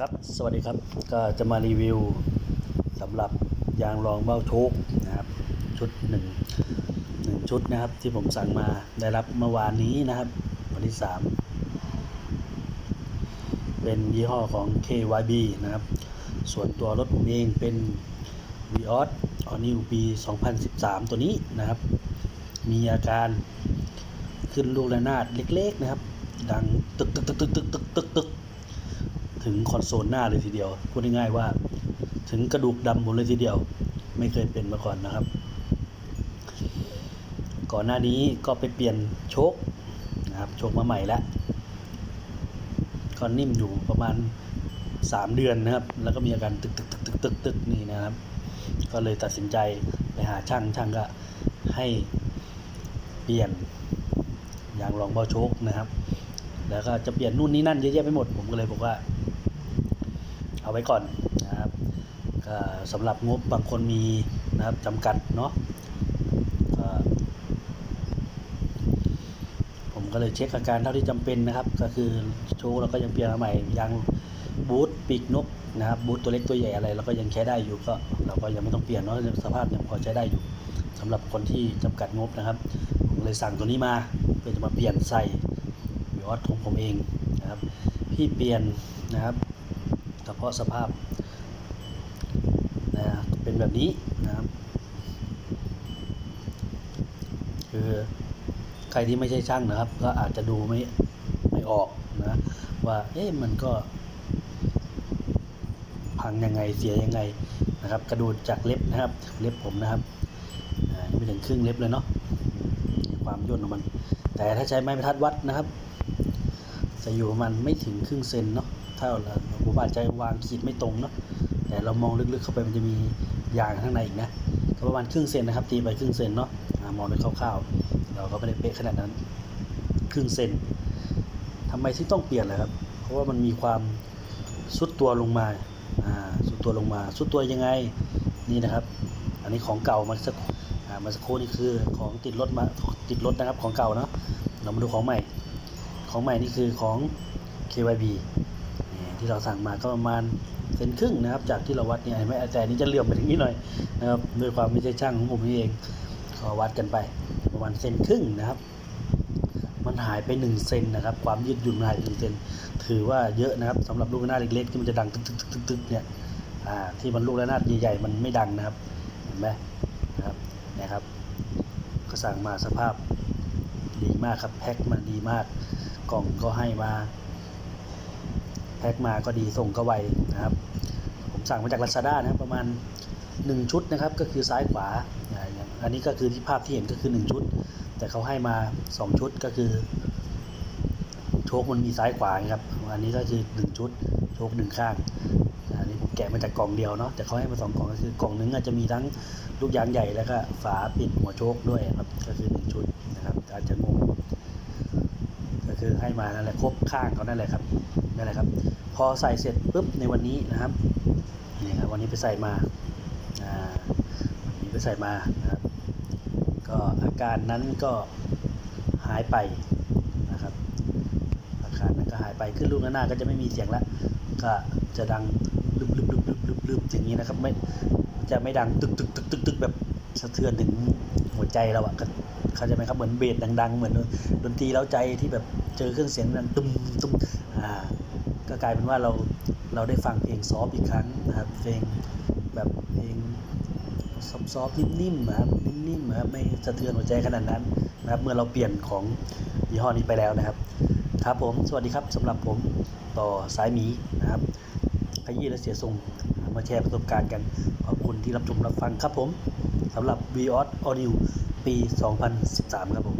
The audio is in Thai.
ครับ สวัสดีครับ ก็จะมารีวิวสำหรับยางรองเบ้าทุกนะครับ ชุดหนึ่งหนึ่งชุดนะครับ ที่ผมสั่งมาได้รับเมื่อวานนี้นะครับ วันที่สามเป็นยี่ห้อของ KYB นะครับ ส่วนตัวรถผมเองเป็น v ีออสออนิวปี2013 ตัวนี้นะครับ มีอาการขึ้นลูกระนาดเล็กๆนะครับ ดังตึกตึกตึกตึกตึกตึกตึก ถึงคอนโซลหน้าเลยทีเดียว พูดง่ายๆว่า ถึงกระดูกดำหมดเลยทีเดียว ไม่เคยเป็นมาก่อนนะครับ ก่อนหน้านี้ก็ไปเปลี่ยนโชคนะครับโชคมาใหม่แล้วก็นิ่มอยู่ประมาณ 3 เดือนนะครับ แล้วก็มีอาการตึกตึกตึกตึกตึกตึกนี่นะครับ ก็เลยตัดสินใจไปหาช่างช่างก็ให้เปลี่ยนยางรองเบาโชคนะครับ แล้วก็จะเปลี่ยนนู่นนี่นั่นเยอะแยะไปหมด ผมก็เลยบอกว่า เอาไว้ก่อนนะครับสำหรับงบบางคนมีนะครับจำกัดเนาะผมก็เลยเช็คอาการเท่าที่จำเป็นนะครับ ก็คือโชว์เราก็ยังเปลี่ยนมาใหม่ยางบูทปีกนกนะครับบูทตัวเล็กตัวใหญ่อะไรเราก็ยังใช้ได้อยู่ก็เราก็ยังไม่ต้องเปลี่ยนเนาะสภาพยังพอใช้ได้อยู่สำหรับคนที่จำกัดงบนะครับ ผมเลยสั่งตัวนี้มาเพื่อจะมาเปลี่ยนใส่วิออสของผมเองนะครับพี่เปลี่ยนนะครับ กระเพาะสภาพนะเป็นแบบนี้นะครับคือใครที่ไม่ใช่ช่างนะครับ ก็อาจจะดูไม่ไม่ออกนะว่าเอ๊ะมันก็ พังยังไงเสียยังไงนะครับ กระดูดจากเล็บนะครับ เล็บผมนะครับไม่ถึงครึ่งเล็บเลยเนาะความย่นของมัน แต่ถ้าใช้ไม้บรรทัดวัดนะครับจะอยู่มาณไม่ถึงครึ่งเซนเนาะถ้าเรา ผมอาจจะวางขีดไม่ตรงเนาะแต่เรามองลึกๆเข้าไปมันจะมียางข้างในอีกนะก็ประมาณครึ่งเซนนะครับตีไปครึ่งเซนเนาะอ่ามองโดยคร่าวๆ เราก็ไม่ได้เป๊ะขนาดนั้นครึ่งเซนทำไมที่ต้องเปลี่ยนเลยครับ เพราะว่ามันมีความสุดตัวลงมาอ่าสุดตัวลงมา สุดตัวยังไงนี่นะครับ อันนี้ของเก่ามาสักอ่ามาสักครู่นี่คือของติดรถมาติดรถนะครับของเก่าเนาะเรามาดูของใหม่ ของใหม่นี่คือของ KYB ที่เราสั่งมาก็ประมาณเซนครึ่งนะครับ จากที่เราวัดเนี่ยเห็นไหมแต่นี้จะเหลื่อมไปถึงนี้หน่อยนะครับด้วยความไม่ใช่ช่างของผมเองก็วัดกันไป ประมาณเซนครึ่งนะครับ มันหายไป1เซนนะครับ ความยืดหยุ่นมันหายไปหนึ่งเซนถือว่าเยอะนะครับสำหรับลูกระนาดเล็กๆที่มันจะดังตึกตึกตึกตึกตึกเนี่ยที่มันลูกระนาดใหญ่ๆมันไม่ดังนะครับเห็นไหมนะครับนะครับ ก็สั่งมาสภาพดีมากครับแพ็คมาดีมาก กล่องก็ให้มา พ็คมาก็ดีส่งก็ไวนะครับ ผมสั่งมาจาก Lazada นะครับประมาณ 1 ชุดนะครับ ก็คือซ้ายขวา อันนี้ก็คือที่ภาพที่เห็นก็คือ 1 ชุด แต่เขาให้มา 2 ชุดก็คือ โชคมันมีซ้ายขวาครับ อันนี้ก็คือ 1 ชุด โชคหนึ่งข้าง อันนี้ผมแกะมาจากกล่องเดียวเนาะ แต่เขาให้มาสองกล่องก็คือกล่องหนึงอาจจะมีทั้งลูกยางใหญ่แล้วก็ฝาปิดหัวโชคด้วยครับ ก็คือหนึ่งชุดนะครับอาจจะงง ก็คือให้มานั่นแหละครบข้างเขานั่นแหละครับนั่นแหละครับ พอใส่เสร็จปุ๊บในวันนี้นะครับนี่ครับวันนี้ไปใส่มาอ่าวันนี้ไปใส่มานะครับก็อาการนั้นก็หายไปนะครับ อาการนั้นก็หายไปขึ้นลูกหน้าก็จะไม่มีเสียงละก็จะดังลึบลึบลึบลึบลึบลึบอย่างนี้นะครับไม่จะไม่ดังตึกตึกตึกตึกตึกแบบสะเทือนถึงหัวใจเราอะก็ เข้าใจไหมครับเหมือนเบสดัง ๆ เหมือนดนตรีเล้าใจที่แบบเจอเครื่องเสียงดังตุ้มตุ้มอ่าก็กลายเป็นว่าเราเราได้ฟังเพลงซอฟอีกครั้งนะครับเพลงแบบเพลงซอฟต์ๆนิ่มๆนะครับนิ่มๆนะครับไม่สะเทือนหัวใจขนาดนั้นนะครับ เมื่อเราเปลี่ยนของยี่ห้อนี้ไปแล้วนะครับ ครับผมสวัสดีครับสำหรับผมต่อสายหมีนะครับขยี้และเสียทรงมาแชร์ประสบการณ์กัน ขอบคุณที่รับชมรับฟังครับผมสำหรับ v o s Audio ปี 2013 ครับผม